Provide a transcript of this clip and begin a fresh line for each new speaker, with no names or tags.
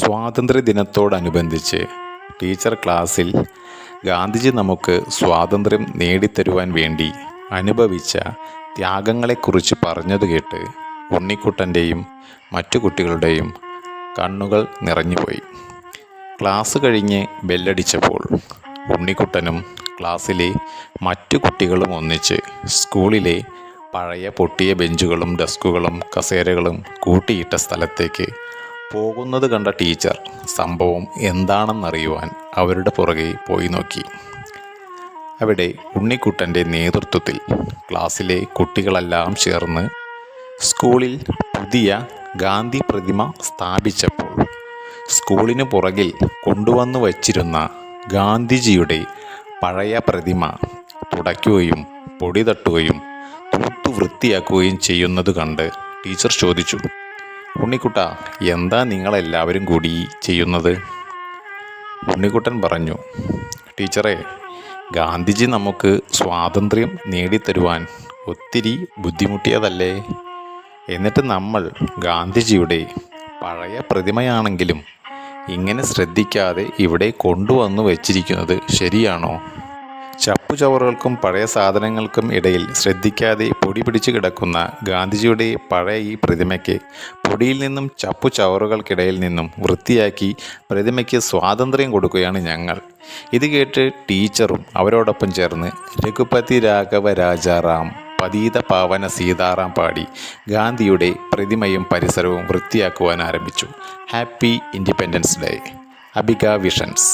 സ്വാതന്ത്ര്യദിനത്തോടനുബന്ധിച്ച് teacher ക്ലാസ്സിൽ ഗാന്ധിജി നമുക്ക് സ്വാതന്ത്ര്യം നേടിത്തരുവാൻ വേണ്ടി അനുഭവിച്ച ത്യാഗങ്ങളെക്കുറിച്ച് പറഞ്ഞത് കേട്ട് ഉണ്ണിക്കുട്ടന്റെയും മറ്റു കുട്ടികളുടെയും കണ്ണുകൾ നിറഞ്ഞുപോയി. ക്ലാസ് കഴിഞ്ഞ് ബെല്ലടിച്ചപ്പോൾ ഉണ്ണിക്കുട്ടനും ക്ലാസ്സിലെ മറ്റു കുട്ടികളും ഒന്നിച്ച് സ്കൂളിലെ പഴയ പൊട്ടിയ ബെഞ്ചുകളും ഡെസ്കുകളും കസേരകളും കൂട്ടിയിട്ട സ്ഥലത്തേക്ക് പോകുന്നത് കണ്ട ടീച്ചർ സംഭവം എന്താണെന്നറിയുവാൻ അവരുടെ പുറകെ പോയി നോക്കി. അവിടെ ഉണ്ണിക്കുട്ടന്റെ നേതൃത്വത്തിൽ ക്ലാസ്സിലെ കുട്ടികളെല്ലാം ചേർന്ന് സ്കൂളിൽ പുതിയ ഗാന്ധി പ്രതിമ സ്ഥാപിച്ചപ്പോൾ സ്കൂളിന് പുറകിൽ കൊണ്ടുവന്നു വച്ചിരുന്ന ഗാന്ധിജിയുടെ പഴയ പ്രതിമ തുടയ്ക്കുകയും പൊടി തട്ടുകയും തൂത്തു വൃത്തിയാക്കുകയും ചെയ്യുന്നത് കണ്ട് ടീച്ചർ ചോദിച്ചു ഉണ്ണിക്കുട്ട എന്താ നിങ്ങളെല്ലാവരും കൂടി ചെയ്യുന്നത്? ഉണ്ണിക്കുട്ടൻ പറഞ്ഞു ടീച്ചറെ ഗാന്ധിജി നമുക്ക് സ്വാതന്ത്ര്യം നേടിത്തരുവാൻ ഒത്തിരി ബുദ്ധിമുട്ടിയതല്ലേ? എന്നിട്ട് നമ്മൾ ഗാന്ധിജിയുടെ പഴയ പ്രതിമയാണെങ്കിലും ഇങ്ങനെ ശ്രദ്ധിക്കാതെ ഇവിടെ കൊണ്ടുവന്നു വച്ചിരിക്കുന്നത് ശരിയാണോ? ചപ്പുചവറുകൾക്കും പഴയ സാധനങ്ങൾക്കും ഇടയിൽ ശ്രദ്ധിക്കാതെ പൊടി പിടിച്ച് കിടക്കുന്ന ഗാന്ധിജിയുടെ പഴയ ഈ പ്രതിമയ്ക്ക് പൊടിയിൽ നിന്നും ചപ്പുചവറുകൾക്കിടയിൽ നിന്നും വൃത്തിയാക്കി പ്രതിമയ്ക്ക് സ്വാതന്ത്ര്യം കൊടുക്കുകയാണ് ഞങ്ങൾ. ഇത് കേട്ട് ടീച്ചറും അവരോടൊപ്പം ചേർന്ന് രഘുപതി രാഘവ രാജാറാം പതീത പാവന സീതാറാം പാടി ഗാന്ധിയുടെ പ്രതിമയും പരിസരവും വൃത്തിയാക്കുവാൻ ആരംഭിച്ചു. Happy independence day. Abika visions.